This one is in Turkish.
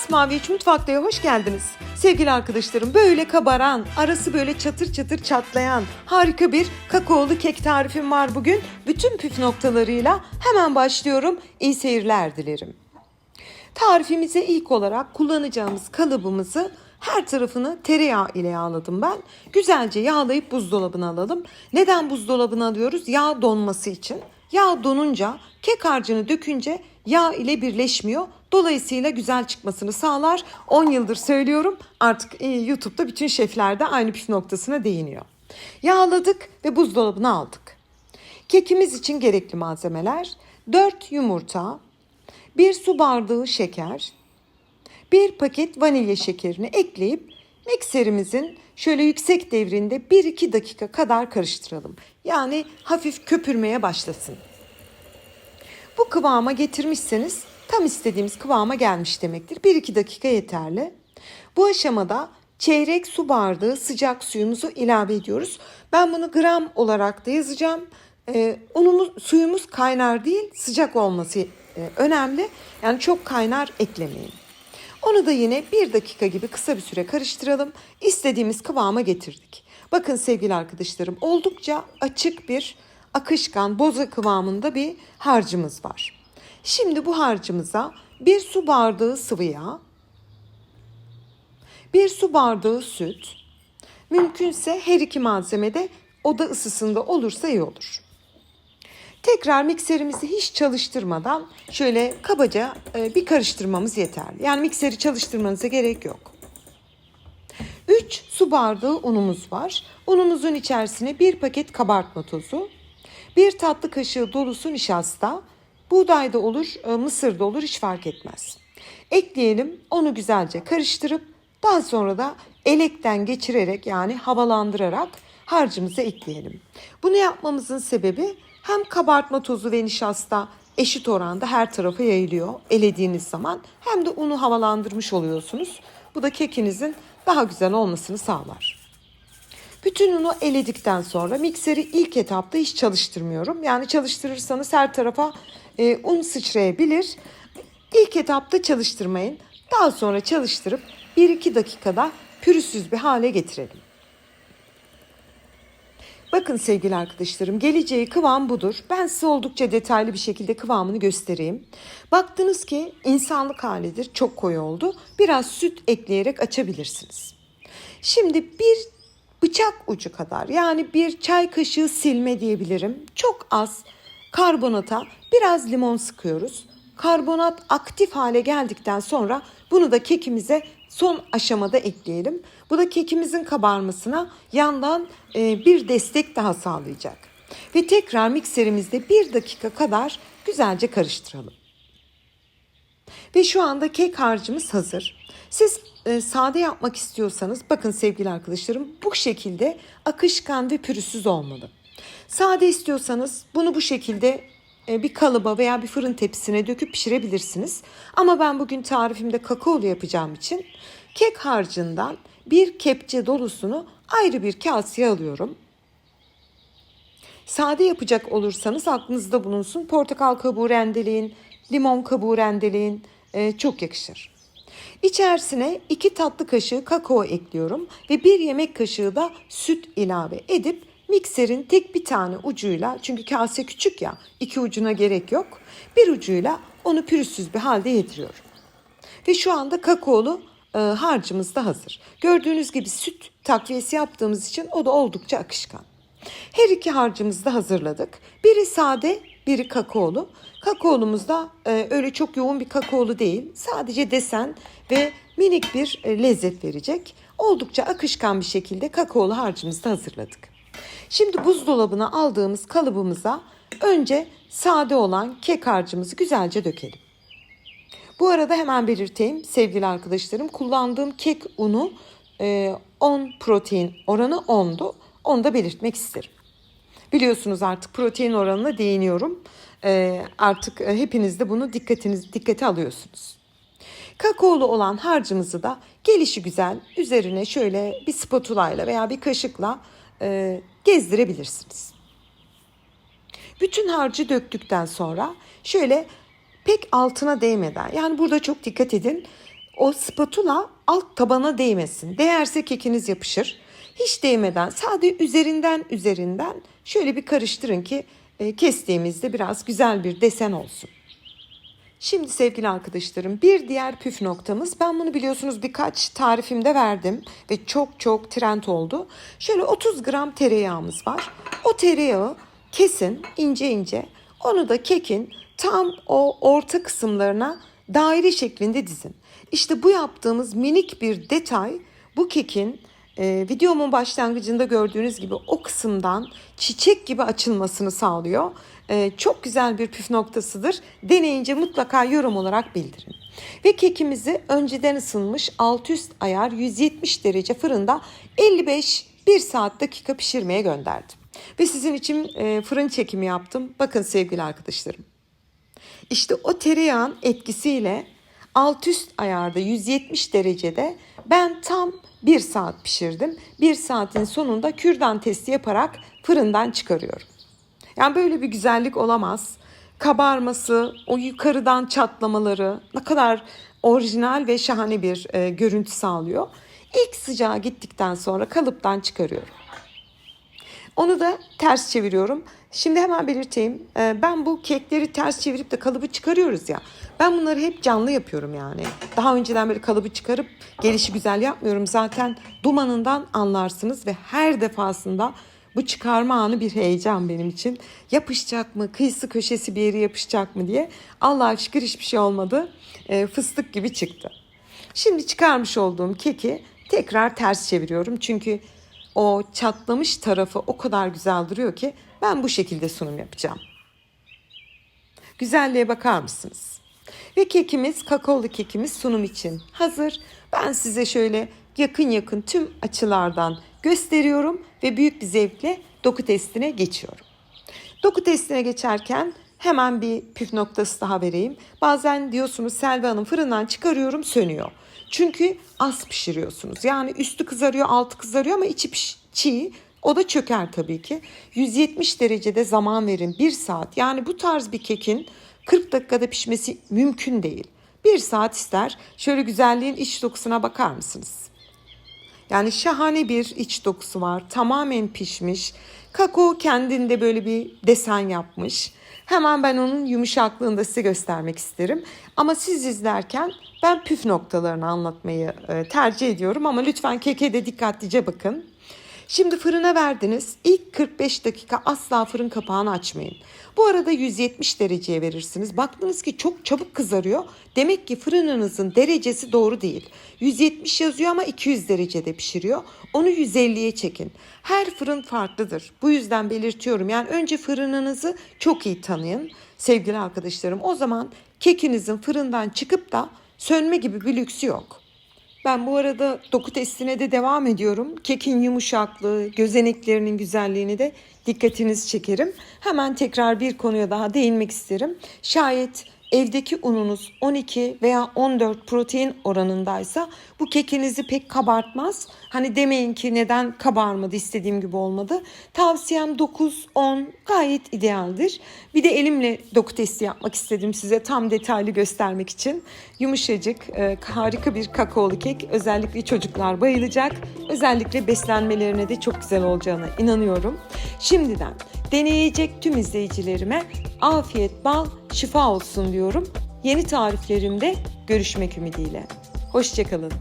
Masmavi 3 Mutfakta'ya hoş geldiniz. Sevgili arkadaşlarım böyle kabaran, arası böyle çatır çatır çatlayan harika bir kakaolu kek tarifim var bugün. Bütün püf noktalarıyla hemen başlıyorum. İyi seyirler dilerim. Tarifimize ilk olarak kullanacağımız kalıbımızı her tarafını tereyağı ile yağladım ben. Güzelce yağlayıp buzdolabına alalım. Neden buzdolabına alıyoruz? Yağ donması için. Yağ donunca kek harcını dökünce yağ ile birleşmiyor. Dolayısıyla güzel çıkmasını sağlar. 10 yıldır söylüyorum. Artık e, YouTube'da bütün şefler de aynı püf noktasına değiniyor. Yağladık ve buzdolabına aldık. Kekimiz için gerekli malzemeler 4 yumurta, 1 su bardağı şeker, 1 paket vanilya şekerini ekleyip mikserimizin şöyle yüksek devrinde 1-2 dakika kadar karıştıralım. Yani hafif köpürmeye başlasın. Bu kıvama getirmişseniz tam istediğimiz kıvama gelmiş demektir. 1-2 dakika yeterli. Bu aşamada çeyrek su bardağı sıcak suyumuzu ilave ediyoruz. Ben bunu gram olarak da yazacağım. Ee, unumuz, suyumuz kaynar değil sıcak olması e, önemli. Yani çok kaynar eklemeyin. Onu da yine bir dakika gibi kısa bir süre karıştıralım. İstediğimiz kıvama getirdik. Bakın sevgili arkadaşlarım oldukça açık bir akışkan boza kıvamında bir harcımız var. Şimdi bu harcımıza bir su bardağı sıvı yağ, bir su bardağı süt, mümkünse her iki malzeme de oda ısısında olursa iyi olur. Tekrar mikserimizi hiç çalıştırmadan şöyle kabaca e, bir karıştırmamız yeterli. Yani mikseri çalıştırmanıza gerek yok. 3 su bardağı unumuz var. Unumuzun içerisine bir paket kabartma tozu, bir tatlı kaşığı dolusu nişasta, buğday da olur, e, mısır da olur hiç fark etmez. Ekleyelim, onu güzelce karıştırıp daha sonra da elekten geçirerek yani havalandırarak harcımızı ekleyelim. Bunu yapmamızın sebebi hem kabartma tozu ve nişasta eşit oranda her tarafa yayılıyor elediğiniz zaman hem de unu havalandırmış oluyorsunuz. Bu da kekinizin daha güzel olmasını sağlar. Bütün unu eledikten sonra mikseri ilk etapta hiç çalıştırmıyorum. Yani çalıştırırsanız her tarafa e, un sıçrayabilir. İlk etapta çalıştırmayın. Daha sonra çalıştırıp 1-2 dakikada pürüzsüz bir hale getirelim. Bakın sevgili arkadaşlarım geleceği kıvam budur. Ben size oldukça detaylı bir şekilde kıvamını göstereyim. Baktınız ki insanlık halidir çok koyu oldu. Biraz süt ekleyerek açabilirsiniz. Şimdi bir bıçak ucu kadar yani bir çay kaşığı silme diyebilirim. Çok az karbonata biraz limon sıkıyoruz. Karbonat aktif hale geldikten sonra bunu da kekimize son aşamada ekleyelim. Bu da kekimizin kabarmasına yandan e, bir destek daha sağlayacak. Ve tekrar mikserimizde bir dakika kadar güzelce karıştıralım. Ve şu anda kek harcımız hazır. Siz e, sade yapmak istiyorsanız bakın sevgili arkadaşlarım bu şekilde akışkan ve pürüzsüz olmalı. Sade istiyorsanız bunu bu şekilde e, bir kalıba veya bir fırın tepsisine döküp pişirebilirsiniz. Ama ben bugün tarifimde kakaolu yapacağım için kek harcından bir kepçe dolusunu ayrı bir kaseye alıyorum. Sade yapacak olursanız aklınızda bulunsun. Portakal kabuğu rendeleyin, limon kabuğu rendeleyin. E, çok yakışır. İçerisine 2 tatlı kaşığı kakao ekliyorum ve 1 yemek kaşığı da süt ilave edip mikserin tek bir tane ucuyla çünkü kase küçük ya iki ucuna gerek yok. Bir ucuyla onu pürüzsüz bir halde yediriyorum. Ve şu anda kakaolu e, harcımız da hazır. Gördüğünüz gibi süt takviyesi yaptığımız için o da oldukça akışkan. Her iki harcımızı da hazırladık. Biri sade, biri kakaolu. Kakaolumuz da e, öyle çok yoğun bir kakaolu değil. Sadece desen ve minik bir e, lezzet verecek. Oldukça akışkan bir şekilde kakaolu harcımızı da hazırladık. Şimdi buzdolabına aldığımız kalıbımıza önce sade olan kek harcımızı güzelce dökelim. Bu arada hemen belirteyim sevgili arkadaşlarım kullandığım kek unu 10 protein oranı 10'du. Onu da belirtmek isterim. Biliyorsunuz artık protein oranına değiniyorum. E, artık hepiniz de bunu dikkatiniz dikkate alıyorsunuz. Kakaolu olan harcımızı da gelişi güzel üzerine şöyle bir spatula ile veya bir kaşıkla e, gezdirebilirsiniz. Bütün harcı döktükten sonra şöyle pek altına değmeden yani burada çok dikkat edin o spatula alt tabana değmesin. Değerse kekiniz yapışır. Hiç değmeden sadece üzerinden üzerinden şöyle bir karıştırın ki e, kestiğimizde biraz güzel bir desen olsun. Şimdi sevgili arkadaşlarım bir diğer püf noktamız ben bunu biliyorsunuz birkaç tarifimde verdim ve çok çok trend oldu. Şöyle 30 gram tereyağımız var. O tereyağı kesin ince ince onu da kekin tam o orta kısımlarına daire şeklinde dizin. İşte bu yaptığımız minik bir detay bu kekin e, videomun başlangıcında gördüğünüz gibi o kısımdan çiçek gibi açılmasını sağlıyor. E, çok güzel bir püf noktasıdır. Deneyince mutlaka yorum olarak bildirin. Ve kekimizi önceden ısınmış alt üst ayar 170 derece fırında 55 1 saat dakika pişirmeye gönderdim. Ve sizin için e, fırın çekimi yaptım. Bakın sevgili arkadaşlarım. İşte o tereyağın etkisiyle alt üst ayarda 170 derecede ben tam 1 saat pişirdim. 1 saatin sonunda kürdan testi yaparak fırından çıkarıyorum. Yani böyle bir güzellik olamaz. Kabarması, o yukarıdan çatlamaları ne kadar orijinal ve şahane bir e, görüntü sağlıyor. İlk sıcağı gittikten sonra kalıptan çıkarıyorum. Onu da ters çeviriyorum. Şimdi hemen belirteyim. Ee, Ben bu kekleri ters çevirip de kalıbı çıkarıyoruz ya. Ben bunları hep canlı yapıyorum yani. Daha önceden böyle kalıbı çıkarıp gelişi güzel yapmıyorum. Zaten dumanından anlarsınız ve her defasında bu çıkarma anı bir heyecan benim için. Yapışacak mı? Kıyısı köşesi bir yere yapışacak mı diye. Allah'a şükür hiçbir şey olmadı. Ee, Fıstık gibi çıktı. Şimdi çıkarmış olduğum keki tekrar ters çeviriyorum. Çünkü o çatlamış tarafı o kadar güzel duruyor ki ben bu şekilde sunum yapacağım. Güzelliğe bakar mısınız? Ve kekimiz, kakaolu kekimiz sunum için hazır. Ben size şöyle yakın yakın tüm açılardan gösteriyorum ve büyük bir zevkle doku testine geçiyorum. Doku testine geçerken hemen bir püf noktası daha vereyim. Bazen diyorsunuz Selvi Hanım fırından çıkarıyorum sönüyor. Çünkü az pişiriyorsunuz. Yani üstü kızarıyor, altı kızarıyor ama içi piş- çiğ. O da çöker tabii ki. 170 derecede zaman verin. 1 saat. Yani bu tarz bir kekin 40 dakikada pişmesi mümkün değil. 1 saat ister. Şöyle güzelliğin iç dokusuna bakar mısınız? Yani şahane bir iç dokusu var. Tamamen pişmiş. Kakao kendinde böyle bir desen yapmış. Hemen ben onun yumuşaklığını da size göstermek isterim. Ama siz izlerken ben püf noktalarını anlatmayı e, tercih ediyorum. Ama lütfen keke de dikkatlice bakın. Şimdi fırına verdiniz. İlk 45 dakika asla fırın kapağını açmayın. Bu arada 170 dereceye verirsiniz. Baktınız ki çok çabuk kızarıyor. Demek ki fırınınızın derecesi doğru değil. 170 yazıyor ama 200 derecede pişiriyor. Onu 150'ye çekin. Her fırın farklıdır. Bu yüzden belirtiyorum. Yani önce fırınınızı çok iyi tanıyın sevgili arkadaşlarım. O zaman kekinizin fırından çıkıp da sönme gibi bir lüksü yok. Ben bu arada doku testine de devam ediyorum. Kekin yumuşaklığı, gözeneklerinin güzelliğini de dikkatinizi çekerim. Hemen tekrar bir konuya daha değinmek isterim. Şayet evdeki ununuz 12 veya 14 protein oranındaysa bu kekinizi pek kabartmaz. Hani demeyin ki neden kabarmadı istediğim gibi olmadı. Tavsiyem 9-10 gayet idealdir. Bir de elimle doku testi yapmak istedim size tam detaylı göstermek için. Yumuşacık, e, harika bir kakaolu kek. Özellikle çocuklar bayılacak. Özellikle beslenmelerine de çok güzel olacağına inanıyorum. Şimdiden deneyecek tüm izleyicilerime afiyet, bal, şifa olsun diyorum. Yeni tariflerimde görüşmek ümidiyle. Hoşçakalın.